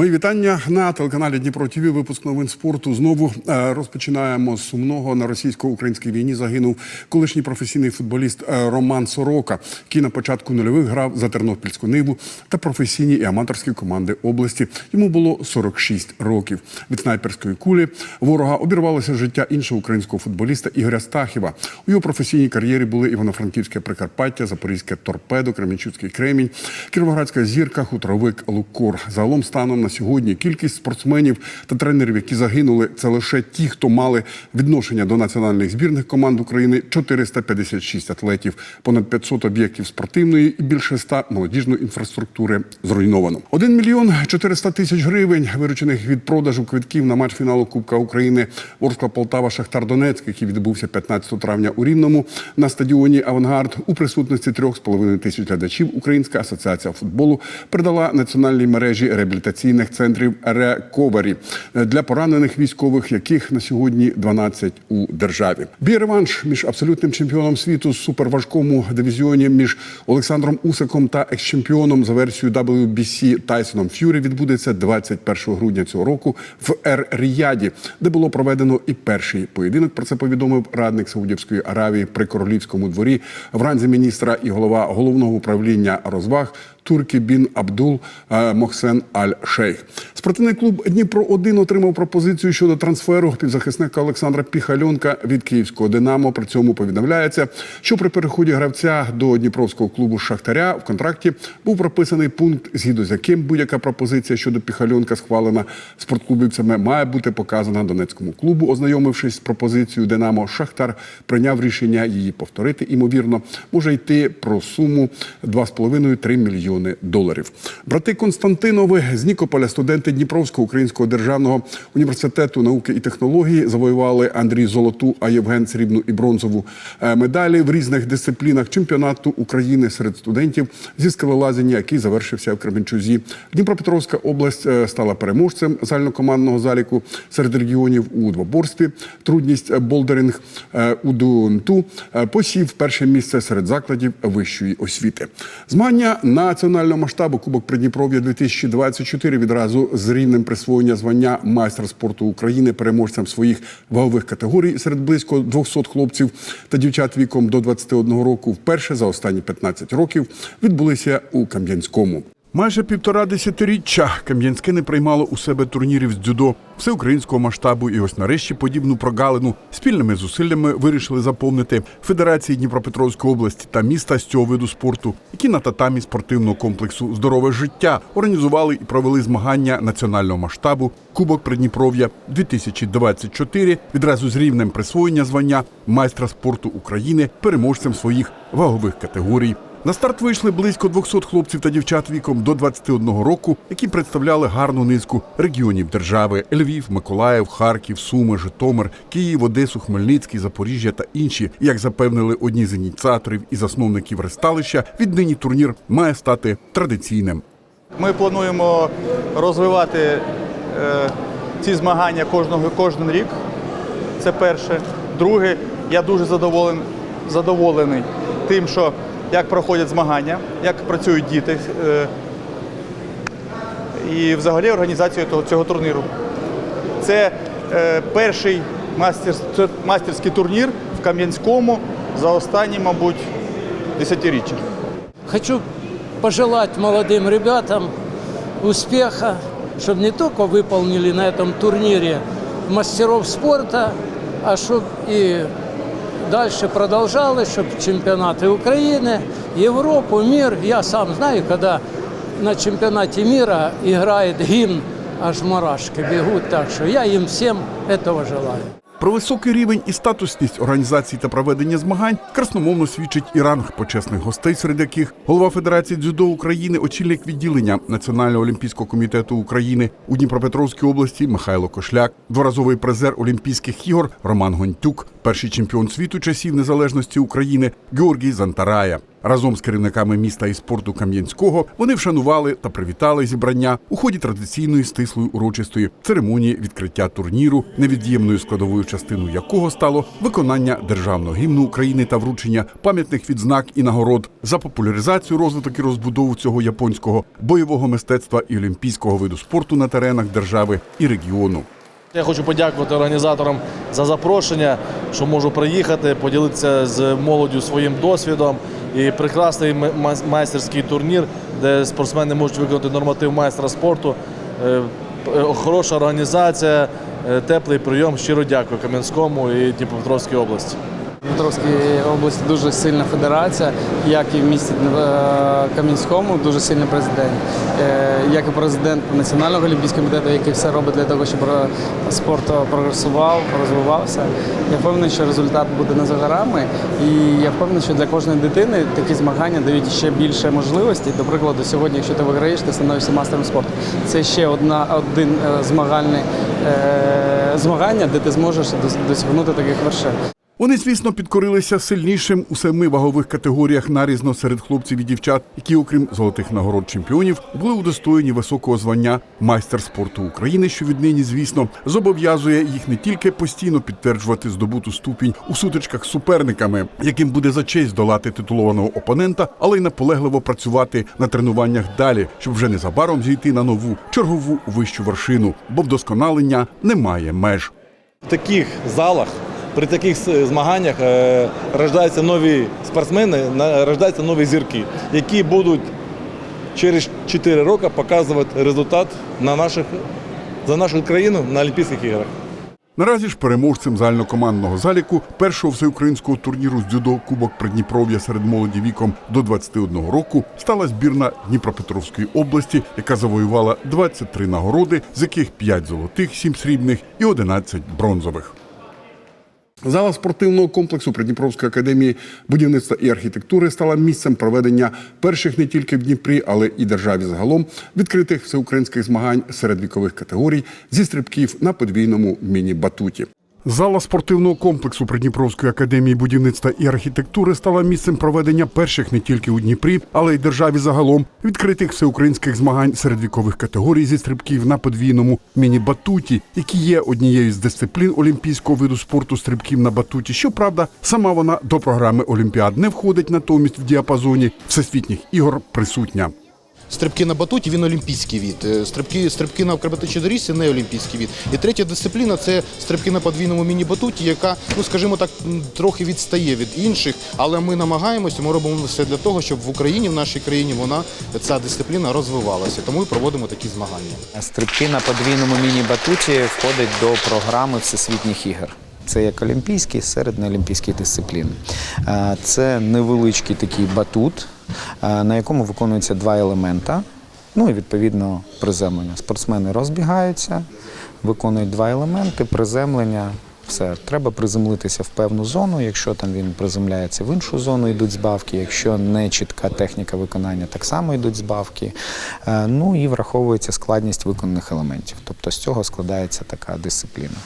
Мої вітання на телеканалі Дніпро ТВ. Випуск новин спорту. Знову е, розпочинаємо з сумного на російсько-українській війні. Загинув колишній професійний футболіст е, Роман Сорока, який на початку нульових грав за Тернопільську ниву та професійні і аматорські команди області. Йому було 46 років. Від снайперської кулі ворога обірвалося життя іншого українського футболіста Ігоря Стахіва. У його професійній кар'єрі були Івано-Франківське Прикарпаття, Запорізьке торпедо, Кременчуцький Кремінь, Кіровоградська зірка, хуторовик Лукор. Загалом станом на сьогодні кількість спортсменів та тренерів, які загинули, це лише ті, хто мали відношення до національних збірних команд України. 456 атлетів, понад 500 об'єктів спортивної і більше 100 молодіжної інфраструктури зруйновано. 1 мільйон 400 тисяч гривень виручених від продажу квитків на матч фіналу Кубка України Ворскла Полтава Шахтар Донецьк, який відбувся 15 травня у Рівному на стадіоні Авангард у присутності 3,5 тисяч глядачів. Українська асоціація футболу передала національній мережі реабілітаційних центрів Рековері для поранених військових, яких на сьогодні 12 у державі. Бій реванш між абсолютним чемпіоном світу з суперважкому дивізіоні між Олександром Усиком та екс-чемпіоном за версією WBC Тайсоном Ф'юрі відбудеться 21 грудня цього року в Ер-Ріяді, де було проведено і перший поєдинок. Про це повідомив радник Саудівської Аравії при королівському дворі в ранзі міністра і голова головного управління розваг. Турки Бін Абдул е, Мохсен Аль Шейх. Спортивний клуб Дніпро 1 отримав пропозицію щодо трансферу півзахисника Олександра Піхальонка від київського Динамо. При цьому повідомляється, що при переході гравця до Дніпровського клубу Шахтаря в контракті був прописаний пункт, згідно з яким будь-яка пропозиція щодо Піхальонка схвалена спортклубівцями має бути показана Донецькому клубу. Ознайомившись з пропозицією Динамо, Шахтар прийняв рішення її повторити. Імовірно, може йти про суму 2,5-3 мільйони доларів. Брати Константинови з Нікополя, студенти Дніпровського українського державного університету науки і технології, завоювали Андрій Золоту, а Євген срібну і бронзову е, медалі в різних дисциплінах чемпіонату України серед студентів зі скелелазіння, який завершився в Кременчузі. Дніпропетровська область е, стала переможцем загальнокомандного заліку серед регіонів у двоборстві. Трудність е, болдеринг у Дунту посів перше місце серед закладів вищої освіти. Змагання національного масштабу Кубок Придніпров'я 2024 відразу з рівнем присвоєння звання майстра спорту України переможцям своїх вагових категорій серед близько 200 хлопців та дівчат віком до 21 року вперше за останні 15 років відбулися у Кам'янському. Майже півтора десятиріччя Кам'янське не приймало у себе турнірів з дзюдо всеукраїнського масштабу. І ось нарешті подібну прогалину спільними зусиллями вирішили заповнити Федерації Дніпропетровської області та міста з цього виду спорту, які на татамі спортивного комплексу Здорове життя організували і провели змагання національного масштабу Кубок Придніпров'я 2024 відразу з рівнем присвоєння звання майстра спорту України переможцем своїх вагових категорій. На старт вийшли близько 200 хлопців та дівчат віком до 21 року, які представляли гарну низку регіонів держави: Львів, Миколаїв, Харків, Суми, Житомир, Київ, Одесу, Хмельницький, Запоріжжя та інші. Як запевнили одні з ініціаторів і засновників ресталища, віднині турнір має стати традиційним. Ми плануємо розвивати е, ці змагання кожного кожен рік. Це перше. Друге, я дуже задоволений, задоволений тим, що як проходять змагання, як працюють діти е, і взагалі організацією того, цього турніру. Це е, перший мастер, це мастерський турнір в Кам'янському за останні, мабуть, десятиріччя. Хочу пожелать молодым ребятам успеха, чтобы не только выполнили на этом турнире мастеров спорта, а чтобы и дальше продолжалось, чтобы чемпионаты Украины, Европу, мир. Я сам знаю, когда на чемпионате мира играет гимн, аж мурашки бегут. Так что я им всем этого желаю. Про високий рівень і статусність організації та проведення змагань красномовно свідчить і ранг почесних гостей, серед яких голова Федерації дзюдо України, очільник відділення Національного олімпійського комітету України у Дніпропетровській області Михайло Кошляк, дворазовий призер Олімпійських ігор Роман Гонтюк, перший чемпіон світу часів незалежності України Георгій Зантарая. Разом з керівниками міста і спорту Кам'янського вони вшанували та привітали зібрання у ході традиційної стислої урочистої церемонії відкриття турніру, невід'ємною складовою частиною якого стало виконання державного гімну України та вручення пам'ятних відзнак і нагород за популяризацію, розвиток і розбудову цього японського бойового мистецтва і олімпійського виду спорту на теренах держави і регіону. Я хочу подякувати організаторам за запрошення, що можу приїхати, поділитися з молоддю своїм досвідом. І прекрасний майстерський турнір, де спортсмени можуть виконати норматив майстра спорту. Е, е, Хороша організація, е, теплий прийом. Щиро дякую Кам'янському і Дніпропетровській області. Дніпропетровській області дуже сильна федерація, як і в місті е, Кам'янському, дуже сильний президент, Е, як і президент Національного олімпійського комітету, який все робить для того, щоб е, спорт прогресував, розвивався. Я впевнений, що результат буде не за горами. І я впевнений, що для кожної дитини такі змагання дають ще більше можливостей. До прикладу, сьогодні, якщо ти виграєш, ти становишся мастером спорту. Це ще одна один змагальний змагання, де ти зможеш досягнути таких вершин. Вони, звісно, підкорилися сильнішим у семи вагових категоріях нарізно серед хлопців і дівчат, які, окрім золотих нагород чемпіонів, були удостоєні високого звання майстер спорту України, що віднині, звісно, зобов'язує їх не тільки постійно підтверджувати здобуту ступінь у сутичках з суперниками, яким буде за честь долати титулованого опонента, але й наполегливо працювати на тренуваннях далі, щоб вже незабаром зійти на нову чергову вищу вершину, бо вдосконалення немає меж. В таких залах, при таких змаганнях е, рождаються нові спортсмени, рождаються нові зірки, які будуть через 4 роки показувати результат на наших, за нашу країну на Олімпійських іграх. Наразі ж переможцем загальнокомандного заліку першого всеукраїнського турніру з дзюдо Кубок Придніпров'я серед молоді віком до 21 року стала збірна Дніпропетровської області, яка завоювала 23 нагороди, з яких 5 золотих, 7 срібних і 11 бронзових. Зала спортивного комплексу Придніпровської академії будівництва і архітектури стала місцем проведення перших не тільки в Дніпрі, але і державі загалом відкритих всеукраїнських змагань серед вікових категорій зі стрибків на подвійному міні-батуті. Зала спортивного комплексу Придніпровської академії будівництва і архітектури стала місцем проведення перших не тільки у Дніпрі, але й державі загалом відкритих всеукраїнських змагань серед вікових категорій зі стрибків на подвійному міні-батуті, які є однією з дисциплін олімпійського виду спорту стрибків на батуті. Щоправда, сама вона до програми Олімпіад не входить, натомість в діапазоні всесвітніх ігор присутня. Стрибки на батуті він олімпійський від. Е, Стрибки, стрибки на акробатичній доріжці не олімпійський від. І третя дисципліна це стрибки на подвійному міні-батуті, яка, ну скажімо так, трохи відстає від інших. Але ми намагаємося, ми робимо все для того, щоб в Україні, в нашій країні, вона ця дисципліна розвивалася. Тому і проводимо такі змагання. Стрибки на подвійному міні-батуті входять до програми Всесвітніх ігор. Це як олімпійські серед неолімпійських дисциплін. Е, Це невеличкий такий батут, на якому виконуються два елемента. Ну і відповідно приземлення. Спортсмени розбігаються, виконують два елементи, приземлення. Все, треба приземлитися в певну зону. Якщо там він приземляється в іншу зону, йдуть збавки. Якщо не чітка техніка виконання, так само йдуть збавки. Е, Ну і враховується складність виконаних елементів. Тобто з цього складається така дисципліна.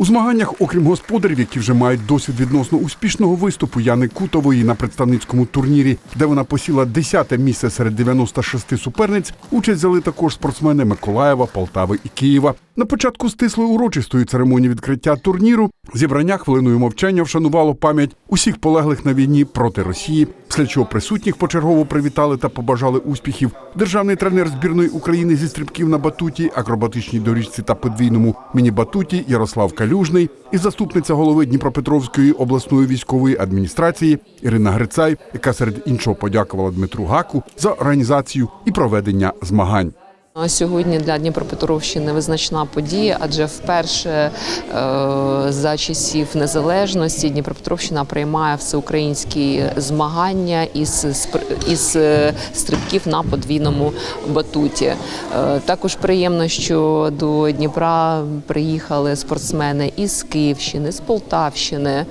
У змаганнях, окрім господарів, які вже мають досвід відносно успішного виступу Яни Кутової на представницькому турнірі, де вона посіла 10-те місце серед 96 суперниць, участь взяли також спортсмени Миколаєва, Полтави і Києва. На початку стислої урочистої церемонії відкриття турніру зібрання хвилиною мовчання вшанувало пам'ять усіх полеглих на війні проти Росії, після чого присутніх почергово привітали та побажали успіхів. Державний тренер збірної України зі стрибків на батуті, акробатичній доріжці та подвійному міні-батуті Ярослав Калюжний і заступниця голови Дніпропетровської обласної військової адміністрації Ірина Грицай, яка серед іншого подякувала Дмитру Гаку за організацію і проведення змагань. Сьогодні для Дніпропетровщини визначна подія, адже вперше е, за часів незалежності Дніпропетровщина приймає всеукраїнські змагання із, із е, стрибків на подвійному батуті. Е, також приємно, що до Дніпра приїхали спортсмени із Київщини, з Полтавщини.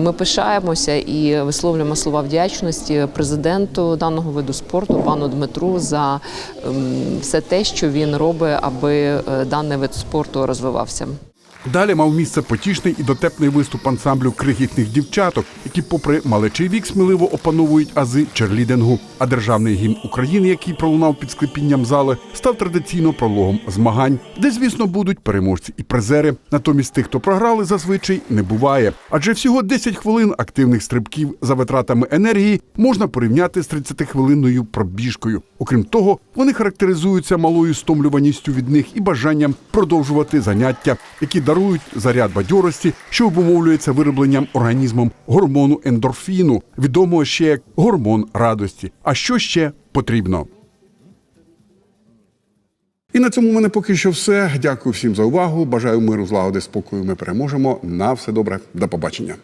Ми пишаємося і висловлюємо слова вдячності президенту даного виду спорту, пану Дмитру, за ем, все те, що він робить, аби е, даний вид спорту розвивався. Далі мав місце потішний і дотепний виступ ансамблю крихітних дівчаток, які, попри малечий вік, сміливо опановують ази черлідингу. А державний гімн України, який пролунав під склепінням зали, став традиційно прологом змагань, де, звісно, будуть переможці і призери. Натомість тих, хто програли, зазвичай не буває. Адже всього 10 хвилин активних стрибків за витратами енергії можна порівняти з 30-хвилинною пробіжкою. Окрім того, вони характеризуються малою стомлюваністю від них і бажанням продовжувати заняття, які дарують заряд бадьорості, що обумовлюється виробленням організмом гормону ендорфіну, відомого ще як гормон радості. А що ще потрібно? І на цьому в мене поки що все. Дякую всім за увагу. Бажаю миру, злагоди, спокою. Ми переможемо. На все добре. До побачення.